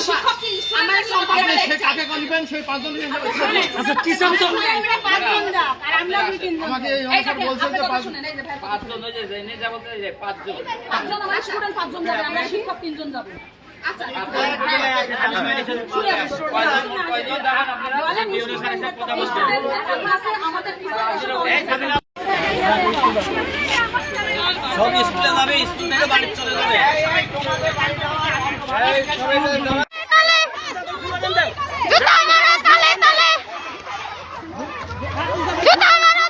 শিক্ষক কি আমার আপনি সে কাকে করবেন সেই পাঁচজন আচ্ছা কি চাও তো আমাকে এই অফিসার বলছেন যে পাঁচজন ওই যে জেনে যা বলতে যে পাঁচজন পাঁচজন আমার স্টুডেন্ট পাঁচজন যাবে আমরা শিক্ষক তিনজন যাব আচ্ছা মারো তালে তালে জুতা মারো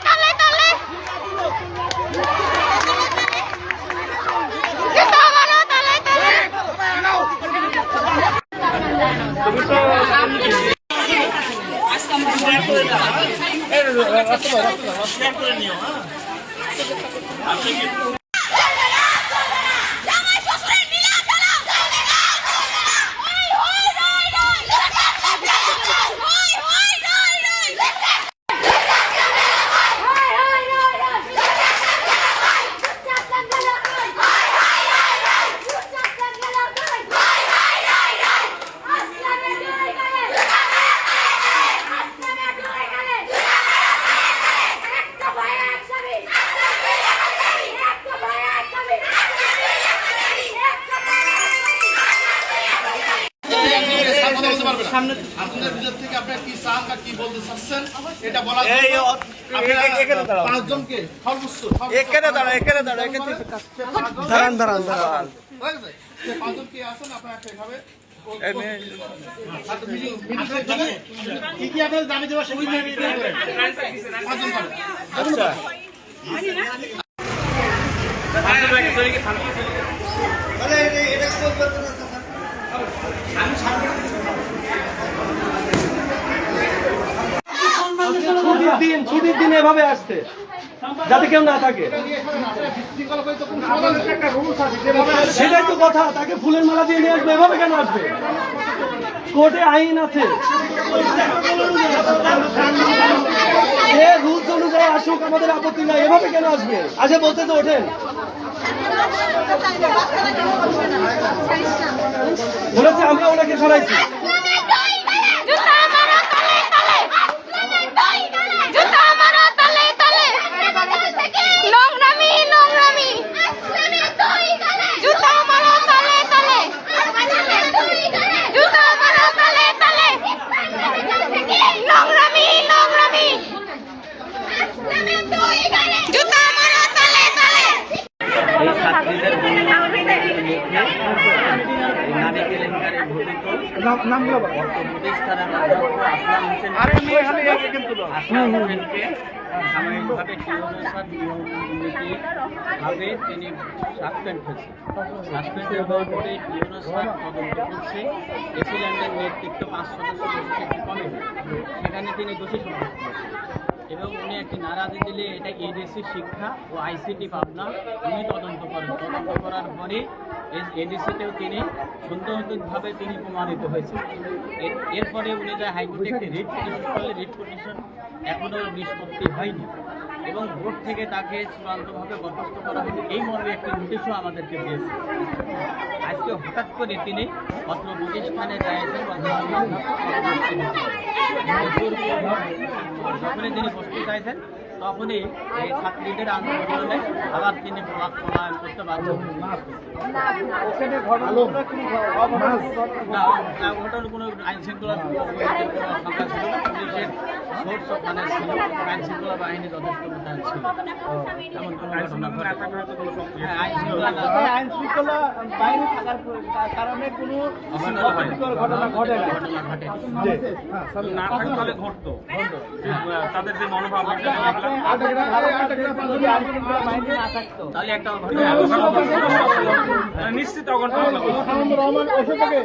স্যার কথা বলতে পারবে না। আপনাদের ভিতর থেকে আপনারা কি চান কি বলতে চাচ্ছেন? এটা আপনারা পাঁচজনকে সর্বোচ্চ দাঁড়ান দাঁড়ান দাঁড়ান। হয়েছে? সে পাঁচজন কি আছেন আপনারা সেভাবে আচ্ছা, মিটিং- মিটিং শেষ হবে? কি কি আপনাদের দাবি দেওয়া সেগুলো নিয়ে মিটিং করেন। পাঁচজন পাবেন। আচ্ছা ছুটির দিন ছুটির দিন এভাবে যাতে কেউ না থাকে। সেটাই তো কথা, তাকে ফুলের মালা দিয়ে নিয়ে আসবে, এভাবে কেন আসবে? কোর্টে আইন আছে। রুলস অনুযায়ী আসুক, আমাদের আপত্তি নাই, এভাবে কেন আসবে? আচ্ছা বলতে তো ওঠেন। বলেছে, আমরা ওনাকে সরাইছি নারী কেলেঙ্কারি ঘটিত প্রতিষ্ঠানের আসলাম হোসেন। আসলাম হোসেনকে সাময়িকভাবে নিয়ম তিনি সাসপেন্ড হয়েছে সাসপেন্ড হওয়ার পরে টিউনেসার তদন্ত করছে এসিল্যান্ডের নেতৃত্ব পাঁচ সদস্য কমিটি সেখানে তিনি দোষী করেছেন। এবং উনি একটি নারাজি দিলে এটা এডিসি শিক্ষা ও আইসিটি পাবনা উনি তদন্ত করেন। তদন্ত করার পরে এডিসিতেও তিনি সন্দেহভাবে তিনি প্রমাণিত হয়েছে এরপরে উনি যে হাইকোর্টে একটি রিট পিটিশন করলে রিট পিটিশন এখনও নিষ্পত্তি হয়নি এবং বোর্ড থেকে তাকে চূড়ান্তভাবে বরখাস্ত করা হয়েছে এই মর্মে একটি নোটিশও আমাদেরকে দিয়েছে। আজকে হঠাৎ করে তিনি অত্র প্রতিষ্ঠানে যাইছেন যখনই তিনি বসতে চাইছেন। তখনই এই ছাত্রীদের আন্দোলনে আবার তিনি প্রভাব প্রণয়ন করতে বাধ্য হয়েছেন। না, ওটার কোনো আইন শৃঙ্খলা পুলিশের সোর্স ওখানে ছিল আইন শৃঙ্খলা বাহিনী যথেষ্ট মোতায়েন ছিল এমন কোনো ঘটনা ঘটে হ্যাঁ আইন শৃঙ্খলা না আইন শৃঙ্খলা বাইরে থাকার কারণে কোনো ঘটনা ঘটে ঘটনা ঘটে না থাকলে ঘটতো তাদের যে মনোভাব তাহলে একটা মানে নিশ্চিত অঘটন রহমান ওষুধ থেকে